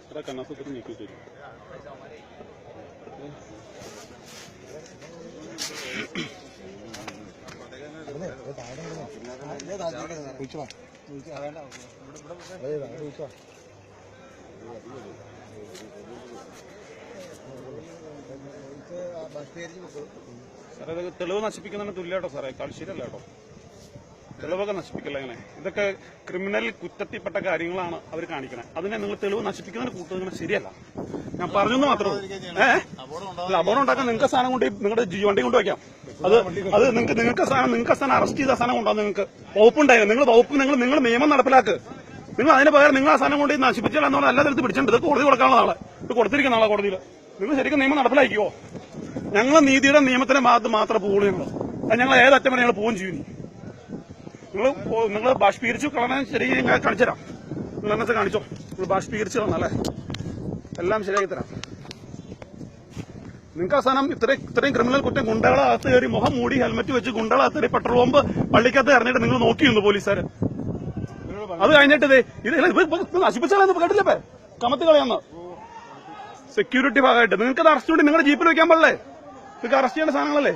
എത്ര കണ്ണാസത്തിൽ നീക്കി തരും തെളിവ് നശിപ്പിക്കുന്നതിന് തുല്യട്ടോ സാറേ. കളിശ്ശേരി കേട്ടോ. തെളിവൊക്കെ നശിപ്പിക്കല്ല ഇങ്ങനെ? ഇതൊക്കെ ക്രിമിനൽ കുറ്റത്തിൽപ്പെട്ട കാര്യങ്ങളാണ് അവർ കാണിക്കുന്നത് അതിനെ നിങ്ങൾ തെളിവ് നശിപ്പിക്കുന്നതിന് കൂട്ടുന്നത് ശരിയല്ല. ഞാൻ പറഞ്ഞു മാത്രമേ ഏഹ് അപകടം ഉണ്ടാക്കാൻ നിങ്ങൾക്ക് സാധനം കൊണ്ട് നിങ്ങളുടെ വണ്ടി കൊണ്ട് വയ്ക്കാം. അത് അത് നിങ്ങൾക്ക് നിങ്ങൾക്ക് സാധനം നിങ്ങൾക്ക് സാധനം അറസ്റ്റ് ചെയ്ത സാധനം കൊണ്ടാകും നിങ്ങൾക്ക്. വകുപ്പുണ്ടായിരുന്നു നിങ്ങൾ വകുപ്പ് നിങ്ങൾ നിങ്ങൾ നിയമം നടപ്പിലാക്ക്. നിങ്ങൾ അതിന് പകരം നിങ്ങൾ ആ സാധനം കൊണ്ട് നശിപ്പിച്ചാൽ എന്ന് പറഞ്ഞാൽ എല്ലാ തരത്തിൽ പിടിച്ചിട്ടുണ്ട് ഇത് കോടതി കൊടുക്കാനുള്ള നാളെ ഇത് കൊടുത്തിരിക്കുന്ന നാളെ കോടതിയിൽ നിങ്ങൾ ശരിക്കും നിയമം നടപ്പിലാക്കിയോ ഞങ്ങൾ നീതിയുടെ നിയമത്തിന്റെ ഭാഗത്ത് മാത്രമേ പോകുള്ളൂ ഞങ്ങൾ അത് ഞങ്ങൾ ഏതറ്റം വരെ ഞങ്ങൾ പോവുകയും ചെയ്യും ഇനി. നിങ്ങൾ നിങ്ങൾ ബാഷ്പീകരിച്ചു കളഞ്ഞാൽ ശരി ഞാൻ കാണിച്ചു തരാം. നിങ്ങൾ എന്നത്തെ കാണിച്ചോ. നിങ്ങൾ ബാഷ്പീകരിച്ചു തന്നല്ലേ എല്ലാം ശരിയാക്കി തരാം. നിങ്ങൾക്ക് അവസാനം ഇത്രയും ഇത്രയും ക്രിമിനൽ കുറ്റം ഗുണ്ടകളകത്ത് കയറി മുഖം മൂടി ഹെൽമെറ്റ് വെച്ച് ഗുണ്ടകളകത്ത് കയറി പെട്രോൾ പമ്പ് പള്ളിക്കകത്ത് ഇറങ്ങിയിട്ട് നിങ്ങൾ നോക്കിയിരുന്നു പോലീസുകാർ അത് കഴിഞ്ഞിട്ട് ഇത് നശിപ്പിച്ചാലെന്ന് കേട്ടില്ലേ കമത്തി കളയാന്ന്. സെക്യൂരിറ്റി ഭാഗമായിട്ട്. നിങ്ങൾക്ക് അറസ്റ്റ് വേണ്ടി നിങ്ങളുടെ ജീപ്പിൽ വെക്കാൻ പാടില്ലേ? നിങ്ങൾക്ക് അറസ്റ്റ് ചെയ്യേണ്ട സാധനങ്ങളല്ലേ?